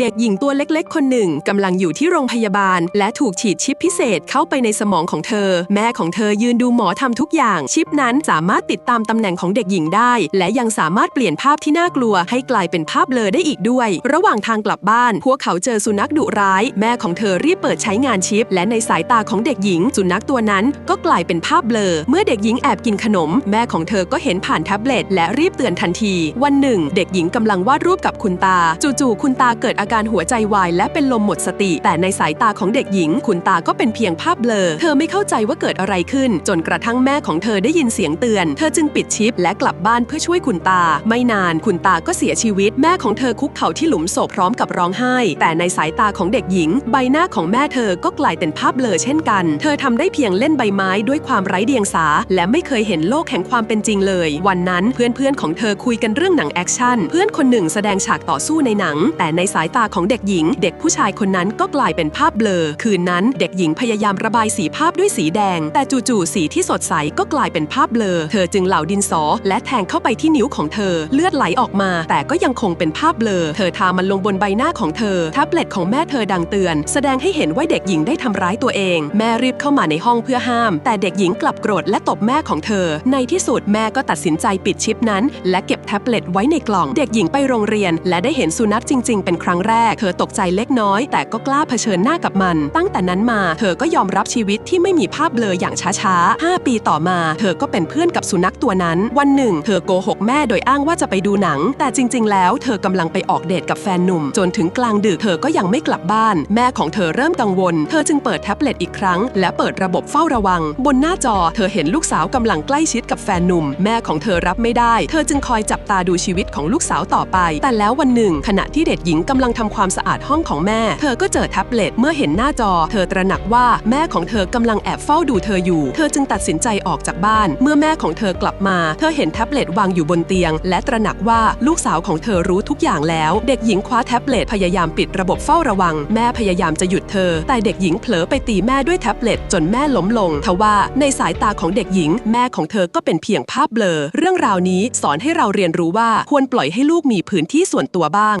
เด็กหญิงตัวเล็กๆ คนหนึ่งกำลังอยู่ที่โรงพยาบาล และถูกฉีดชิปพิเศษเข้าไปในสมองของเธอ แม่ของเธอยืนดูหมอทำทุกอย่าง ชิปนั้นสามารถติดตามตำแหน่งของเด็กหญิงได้ และยังสามารถเปลี่ยนภาพที่น่ากลัว ให้กลายเป็นภาพเบลอได้อีกด้วย ระหว่างทางกลับบ้าน พวกเขาเจอสุนัขดุร้าย แม่ของเธอรีบเปิดใช้งานชิป และในสายตาของเด็กหญิง สุนัขตัวนั้นก็กลายเป็นภาพเบลอ เมื่อเด็กหญิงแอบกินขนม แม่ของเธอก็เห็นผ่านแท็บเล็ตและรีบเตือนทันที วันหนึ่ง เด็กหญิงกำลังวาดรูปกับคุณตา จู่ๆคุณตาเกิดอาการหัวใจวายและเป็นลมหมดสติ แต่ในสายตาของเด็กหญิง คุณตาก็เป็นเพียงภาพเบลอ เธอไม่เข้าใจว่าเกิดอะไรขึ้น จนกระทั่งแม่ของเธอได้ยินเสียงเตือน เธอจึงปิดชิปและกลับบ้านเพื่อช่วยคุณตา ไม่นานคุณตาก็เสียชีวิต แม่ของเธอคุกเข่าที่หลุมศพพร้อมกับร้องไห้ แต่ในสายตาของเด็กหญิง ใบหน้าของแม่เธอก็กลายเป็นภาพเบลอเช่นกัน เธอทำได้เพียงเล่นใบไม้ด้วยความไร้เดียงสา และไม่เคยเห็นโลกแห่งความเป็นจริงเลย วันนั้นเพื่อนๆของเธอคุยกันเรื่องหนังแอคชั่น เพื่อนคนหนึ่งแสดงฉากต่อสู้ในหนัง แต่ในสายตาของเด็กหญิง เด็กผู้ชายคนนั้นก็กลายเป็นภาพเบลอ คืนนั้นเด็กหญิงพยายามระบายสีภาพด้วยสีแดง แต่จู่ๆสีที่สดใสก็กลายเป็นภาพเบลอ เธอจึงเหลาดินสอ และแทงเข้าไปที่นิ้วของเธอ เลือดไหลออกมา แต่ก็ยังคงเป็นภาพเบลอ เธอทามันลงบนใบหน้าของเธอแท็บเล็ตของแม่เธอดังเตือน แสดงให้เห็นว่าเด็กหญิงได้ทำร้ายตัวเอง แม่รีบเข้ามาในห้องเพื่อห้าม แต่เด็กหญิงกลับโกรธและตบแม่ของเธอ ในที่สุดแม่ก็ตัดสินใจปิดชิปนั้น และเก็บแท็บเล็ตไว้ในกล่อง เด็กหญิงไปโรงเรียน และได้เห็นสุนัขจริง ๆ เป็นครั้งแรก เธอตกใจเล็กน้อย แต่ก็กล้าเผชิญหน้ากับมัน ตั้งแต่นั้นมา เธอก็ยอมรับชีวิตที่ไม่มีภาพเบลออย่างช้าๆ 5 ปีต่อมา เธอก็เป็นเพื่อนกับสุนัขตัวนั้น วันหนึ่ง เธอโกหกแม่โดยอ้างว่าจะไปดูหนัง แต่จริง ๆ แล้ว เธอกำลังไปออกเดทกับแฟนหนุ่ม จนถึงกลางดึก เธอก็ยังไม่กลับบ้าน แม่ของเธอเริ่มกังวล เธอจึงเปิดแท็บเล็ตอีกครั้ง และเปิดระบบเฝ้าระวัง บนหน้าจอ เธอเห็นลูกสาวกำลังใกล้ชิดกับแฟนหนุ่ม แม่ของเธอรับไม่ได้ เธอจึงคอยจับตาดูชีวิตของลูกสาวต่อไป แต่แล้ววันหนึ่ง ขณะที่เด็กหญิงกำลังทำความสะอาดห้องของแม่ เธอก็เจอแท็บเล็ตเมื่อเห็นหน้าจอ เธอตระหนักว่าแม่ของเธอกำลังแอบเฝ้าดูเธออยู่ เธอจึงตัดสินใจออกจากบ้าน เมื่อแม่ของเธอกลับมา เธอเห็นแท็บเล็ตวางอยู่บนเตียง และตระหนักว่าลูกสาวของเธอรู้ทุกอย่างแล้ว เด็กหญิงคว้าแท็บเล็ตพยายามปิดระบบเฝ้าระวัง แม่พยายามจะหยุดเธอ แต่เด็กหญิงเผลอไปตีแม่ด้วยแท็บเล็ตจนแม่ล้มลงทว่าในสายตาของเด็กหญิง แม่ของเธอก็เป็นเพียงภาพเบลอ เรื่องราวนี้สอนให้เราเรียนรู้ว่าควรปล่อยให้ลูกมีพื้นที่ส่วนตัวบ้าง